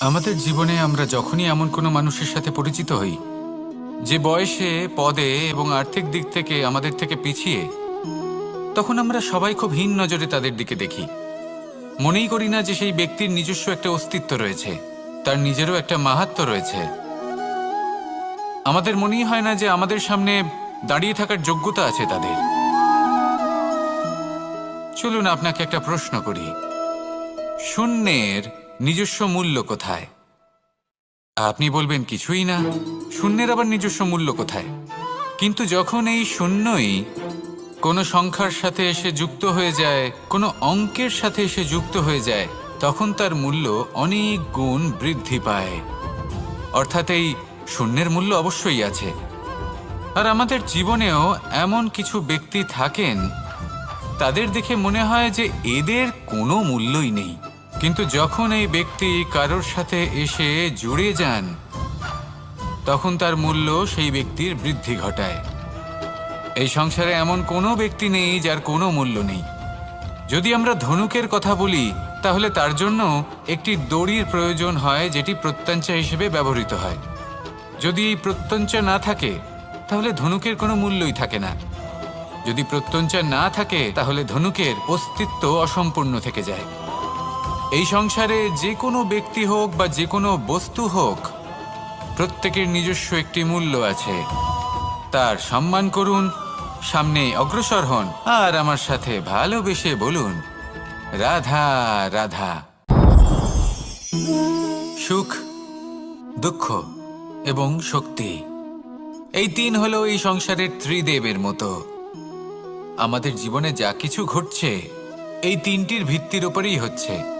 আমাদের জীবনে আমরা যখনই এমন কোনো মানুষের সাথে পরিচিত হই, যে বয়সে, পদে এবং আর্থিক দিক থেকে আমাদের থেকে পিছিয়ে, তখন আমরা সবাই খুব হীন নজরে তাদের দিকে দেখি। মনেই করি না যে সেই ব্যক্তির নিজস্ব একটা অস্তিত্ব রয়েছে, তার নিজেরও একটা মাহাত্ম রয়েছে। আমাদের মনেই হয় না যে আমাদের সামনে দাঁড়িয়ে থাকার যোগ্যতা আছে তাদের। চলুন আপনাকে একটা প্রশ্ন করি। শূন্যের নিজস্ব মূল্য কোথায়? আপনি বলবেন কিছুই না, শূন্যের আবার নিজস্ব মূল্য কোথায়? কিন্তু যখন এই শূন্যই কোনো সংখ্যার সাথে এসে যুক্ত হয়ে যায়, কোনো অঙ্কের সাথে এসে যুক্ত হয়ে যায়, তখন তার মূল্য অনেক গুণ বৃদ্ধি পায়। অর্থাৎ এই শূন্যের মূল্য অবশ্যই আছে। আর আমাদের জীবনেও এমন কিছু ব্যক্তি থাকেন, তাদের দেখে মনে হয় যে এদের কোনো মূল্যই নেই। কিন্তু যখন এই ব্যক্তি কারোর সাথে এসে জুড়ে যান, তখন তার মূল্য সেই ব্যক্তির বৃদ্ধি ঘটায়। এই সংসারে এমন কোনো ব্যক্তি নেই যার কোনো মূল্য নেই। যদি আমরা ধনুকের কথা বলি, তাহলে তার জন্য একটি দড়ির প্রয়োজন হয় যেটি প্রত্যঞ্চা হিসেবে ব্যবহৃত হয়। যদি এই প্রত্যঞ্চা না থাকে, তাহলে ধনুকের কোনো মূল্যই থাকে না। যদি প্রত্যঞ্চা না থাকে, তাহলে ধনুকের অস্তিত্ব অসম্পূর্ণ থেকে যায়। এই সংসারে যে কোনো ব্যক্তি হোক বা যে কোনো বস্তু হোক, প্রত্যেকের নিজস্ব একটি মূল্য আছে। তার সম্মান করুন সামনে অগ্রসর হন, আর আমার সাথে ভালোবেসে বলুন, রাধা রাধা। সুখ, দুঃখ এবং শক্তি, এই তিন হলো এই সংসারের ত্রিদেবের মতো। আমাদের জীবনে যা কিছু ঘটছে, এই তিনটির ভিত্তির উপরেই হচ্ছে।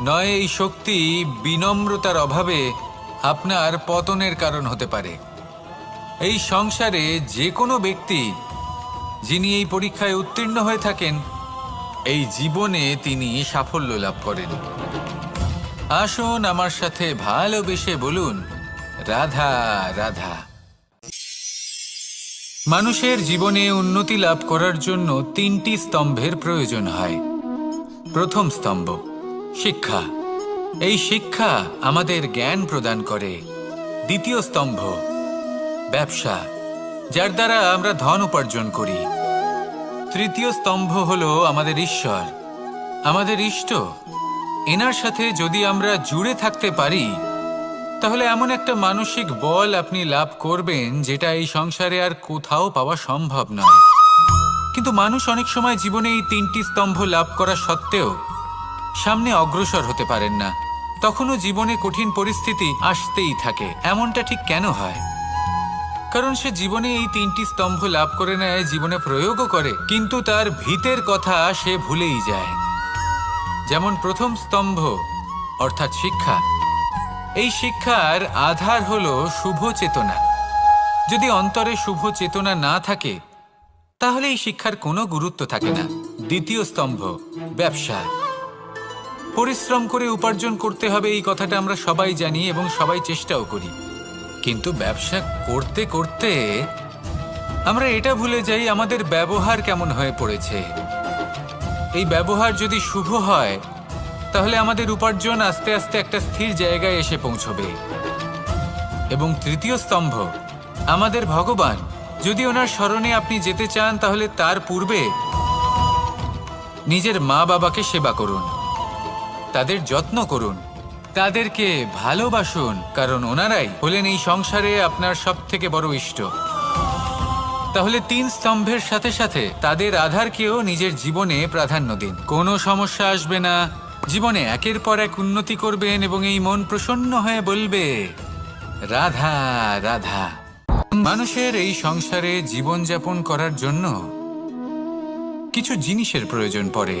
নয়, এই শক্তি বিনম্রতার অভাবে আপনার পতনের কারণ হতে পারে। এই সংসারে যে কোনো ব্যক্তি যিনি এই পরীক্ষায় উত্তীর্ণ হয়ে থাকেন, এই জীবনে তিনি সাফল্য লাভ করেন। আসুন আমার সাথে ভালোবেসে বলুন, রাধা রাধা। মানুষের জীবনে উন্নতি লাভ করার জন্য তিনটি স্তম্ভের প্রয়োজন হয়। প্রথম স্তম্ভ শিক্ষা। এই শিক্ষা আমাদের জ্ঞান প্রদান করে। দ্বিতীয় স্তম্ভ, ব্যবসা, যার দ্বারা আমরা ধন উপার্জন করি। তৃতীয় স্তম্ভ হল আমাদের ঈশ্বর। আমাদের ইষ্ট। এনার সাথে যদি আমরা জুড়ে থাকতে পারি, তাহলে এমন একটা মানসিক বল আপনি লাভ করবেন যেটা এই সংসারে আর কোথাও পাওয়া সম্ভব নয়। কিন্তু মানুষ অনেক সময় জীবনে এই তিনটি স্তম্ভ লাভ করা সত্ত্বেও সামনে অগ্রসর হতে পারেন না। তখনও জীবনে কঠিন পরিস্থিতি আসতেই থাকে। এমনটা ঠিক কেন হয়? কারণ সে জীবনে এই তিনটি স্তম্ভ লাভ করে নেয়, জীবনে প্রয়োগও করে, কিন্তু তার ভিতের কথা সে ভুলেই যায়। যেমন প্রথম স্তম্ভ, অর্থাৎ শিক্ষা। এই শিক্ষার আধার হল শুভ চেতনা। যদি অন্তরে শুভ চেতনা না থাকে, তাহলে এই শিক্ষার কোনো গুরুত্ব থাকে না। দ্বিতীয় স্তম্ভ, ব্যবসা। পরিশ্রম করে উপার্জন করতে হবে, এই কথাটা আমরা সবাই জানি এবং সবাই চেষ্টাও করি। কিন্তু ব্যবসা করতে করতে আমরা এটা ভুলে যাই, আমাদের ব্যবহার কেমন হয়ে পড়েছে। এই ব্যবহার যদি শুভ হয়, তাহলে আমাদের উপার্জন আস্তে আস্তে একটা স্থির জায়গায় এসে পৌঁছবে। এবং তৃতীয় স্তম্ভ, আমাদের ভগবান, যদি ওনার স্মরণে আপনি যেতে চান, তাহলে তার পূর্বে নিজের মা বাবাকে সেবা করুন। তাদের যত্ন করুন। তাদেরকে ভালোবাসুন, কারণ ওনারাই হলেন এই সংসারে আপনার সব থেকে বড় ইষ্ট। তাহলে তিন স্তম্ভের সাথে সাথে তাদের আধারকেও নিজের জীবনে প্রাধান্য দিন। কোনো সমস্যা আসবে না। জীবনে একের পর এক উন্নতি করবেন এবং এই মন প্রসন্ন হয়ে বলবে, রাধা রাধা। মানুষের এই সংসারে জীবনযাপন করার জন্য কিছু জিনিসের প্রয়োজন পড়ে।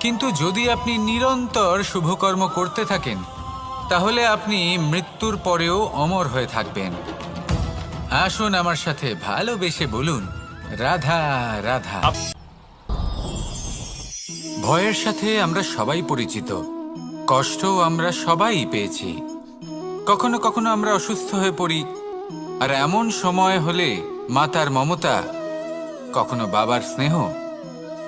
কিন্তু যদি আপনি নিরন্তর শুভকর্ম করতে থাকেন, তাহলে আপনি মৃত্যুর পরেও অমর হয়ে থাকবেন। আসুন আমার সাথে ভালোবেসে বলুন, রাধা রাধা। ভয়ের সাথে আমরা সবাই পরিচিত। কষ্ট আমরা সবাই পেয়েছি। কখনো কখনো আমরা অসুস্থ হয়ে পড়ি, আর এমন সময় হলে মাতার মমতা, কখনো বাবার স্নেহ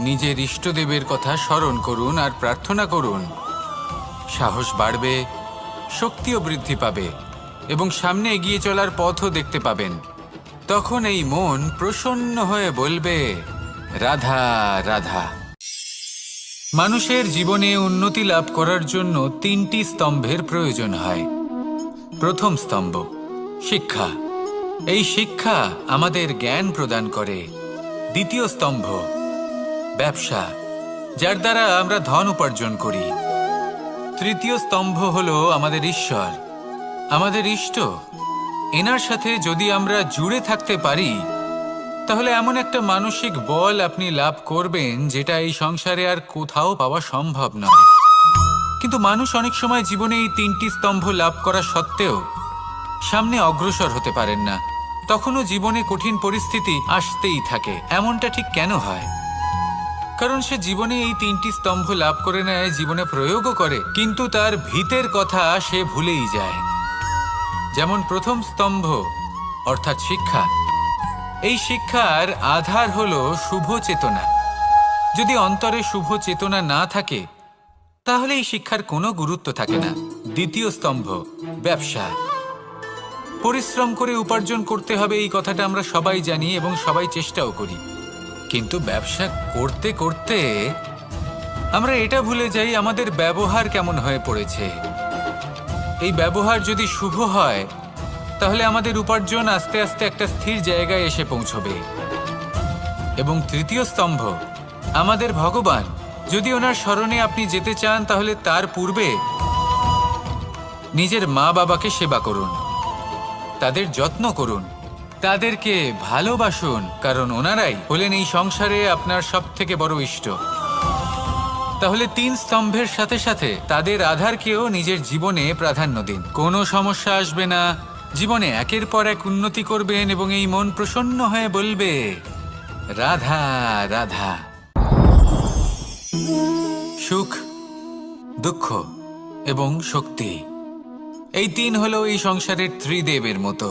নিজের ইষ্টদেবের কথা স্মরণ করুন আর প্রার্থনা করুন। সাহস বাড়বে, শক্তিও বৃদ্ধি পাবে এবং সামনে এগিয়ে চলার পথও দেখতে পাবেন। তখন এই মন প্রসন্ন হয়ে বলবে, রাধা রাধা। মানুষের জীবনে উন্নতি লাভ করার জন্য তিনটি স্তম্ভের প্রয়োজন হয়। প্রথম স্তম্ভ, শিক্ষা। এই শিক্ষা আমাদের জ্ঞান প্রদান করে। দ্বিতীয় স্তম্ভ ব্যবসা, যার দ্বারা আমরা ধন উপার্জন করি। তৃতীয় স্তম্ভ হলো আমাদের ঈশ্বর। আমাদের ইষ্ট, এনার সাথে যদি আমরা জুড়ে থাকতে পারি, তাহলে এমন একটা মানসিক বল আপনি লাভ করবেন যেটা এই সংসারে আর কোথাও পাওয়া সম্ভব নয়। কিন্তু মানুষ অনেক সময় জীবনে এই তিনটি স্তম্ভ লাভ করা সত্ত্বেও সামনে অগ্রসর হতে পারেন না। তখনও জীবনে কঠিন পরিস্থিতি আসতেই থাকে। এমনটা ঠিক কেন হয়? কারণ সে জীবনে এই তিনটি স্তম্ভ লাভ করে নেয় জীবনে প্রয়োগও করে। কিন্তু তার ভিতের কথা সে ভুলেই যায়। যেমন প্রথম স্তম্ভ, অর্থাৎ শিক্ষা। এই শিক্ষার আধার হল শুভ চেতনা। যদি অন্তরে শুভ চেতনা না থাকে, তাহলে এই শিক্ষার কোনো গুরুত্ব থাকে না। দ্বিতীয় স্তম্ভ, ব্যবসা। পরিশ্রম করে উপার্জন করতে হবে, এই কথাটা আমরা সবাই জানি এবং সবাই চেষ্টাও করি। কিন্তু ব্যবসা করতে করতে আমরা এটা ভুলে যাই আমাদের ব্যবহার কেমন হয়ে পড়েছে। এই ব্যবহার যদি শুভ হয়, তাহলে আমাদের উপার্জন আস্তে আস্তে একটা স্থির জায়গায় এসে পৌঁছবে। এবং তৃতীয় স্তম্ভ, আমাদের ভগবান, যদি ওনার স্মরণে আপনি যেতে চান, তাহলে তার পূর্বে নিজের মা বাবাকে সেবা করুন। তাদের যত্ন করুন। তাদেরকে ভালোবাসুন, কারণ ওনারাই হলেন এই সংসারে আপনার সব থেকে বড় ইষ্ট। তাহলে তিন স্তম্ভের সাথে সাথে তাদের আধারকেও নিজের জীবনে প্রাধান্য দিন। কোনো সমস্যা আসবে না। জীবনে একের পর এক উন্নতি করবেন এবং এই মন প্রসন্ন হয়ে বলবে, রাধা রাধা। সুখ, দুঃখ এবং শক্তি। এই তিন হলো এই সংসারের ত্রিদেবের মতো।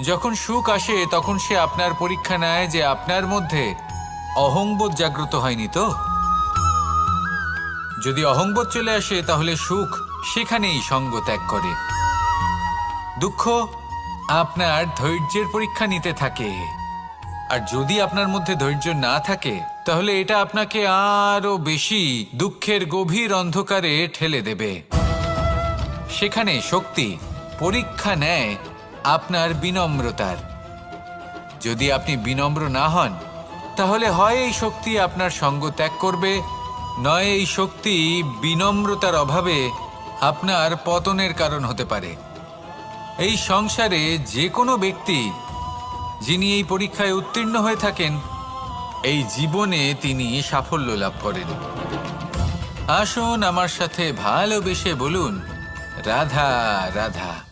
যখন সুখ আসে, তখন সে আপনার পরীক্ষা নেয় যে আপনার মধ্যে অহংবোধ জাগ্রত হয়নি তো? যদি অহংবোধ চলে আসে, তাহলে সুখ সেখানেই সঙ্গ ত্যাগ করে। দুঃখ আপনার ধৈর্যের পরীক্ষা নিতে থাকে। আর যদি আপনার মধ্যে ধৈর্য না থাকে, তাহলে এটা আপনাকে আরও বেশি দুঃখের গভীর অন্ধকারে ঠেলে দেবে। সেখানে শক্তি পরীক্ষা নেয় আপনার বিনম্রতার। যদি আপনি বিনম্র না হন, তাহলে হয় এই শক্তি আপনার সঙ্গ ত্যাগ করবে, নয় এই শক্তি বিনম্রতার অভাবে আপনার পতনের কারণ হতে পারে। এই সংসারে যে কোনো ব্যক্তি যিনি এই পরীক্ষায় উত্তীর্ণ হয়ে থাকেন, এই জীবনে তিনি সাফল্য লাভ করেন। আসুন আমার সাথে ভালোবেসে বলুন, রাধা রাধা।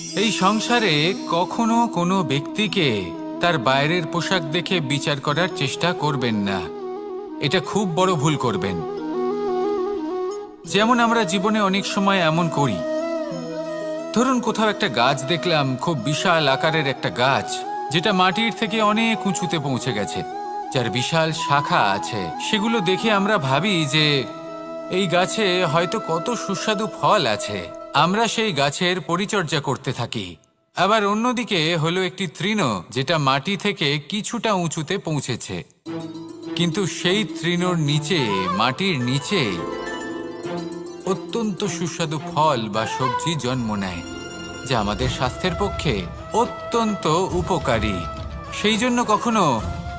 এই সংসারে কখনো কোনো ব্যক্তিকে তার বাইরের পোশাক দেখে বিচার করার চেষ্টা করবেন না। এটা খুব বড় ভুল করবেন। যেমন আমরা জীবনে অনেক সময় এমন করি। ধরুন কোথাও একটা গাছ দেখলাম, খুব বিশাল আকারের একটা গাছ, যেটা মাটির থেকে অনেক উঁচুতে পৌঁছে গেছে, যার বিশাল শাখা আছে। সেগুলো দেখে আমরা ভাবি যে এই গাছে হয়তো কত সুস্বাদু ফল আছে। আমরা সেই গাছের পরিচর্যা করতে থাকি। আবার অন্যদিকে হলো একটি তৃণ, যেটা মাটি থেকে কিছুটা উঁচুতে পৌঁছেছে। কিন্তু সেই তৃণর নিচে, মাটির নিচে অত্যন্ত সুস্বাদু ফল বা সবজি জন্ম নেয়, যা আমাদের স্বাস্থ্যের পক্ষে অত্যন্ত উপকারী। সেই জন্য কখনো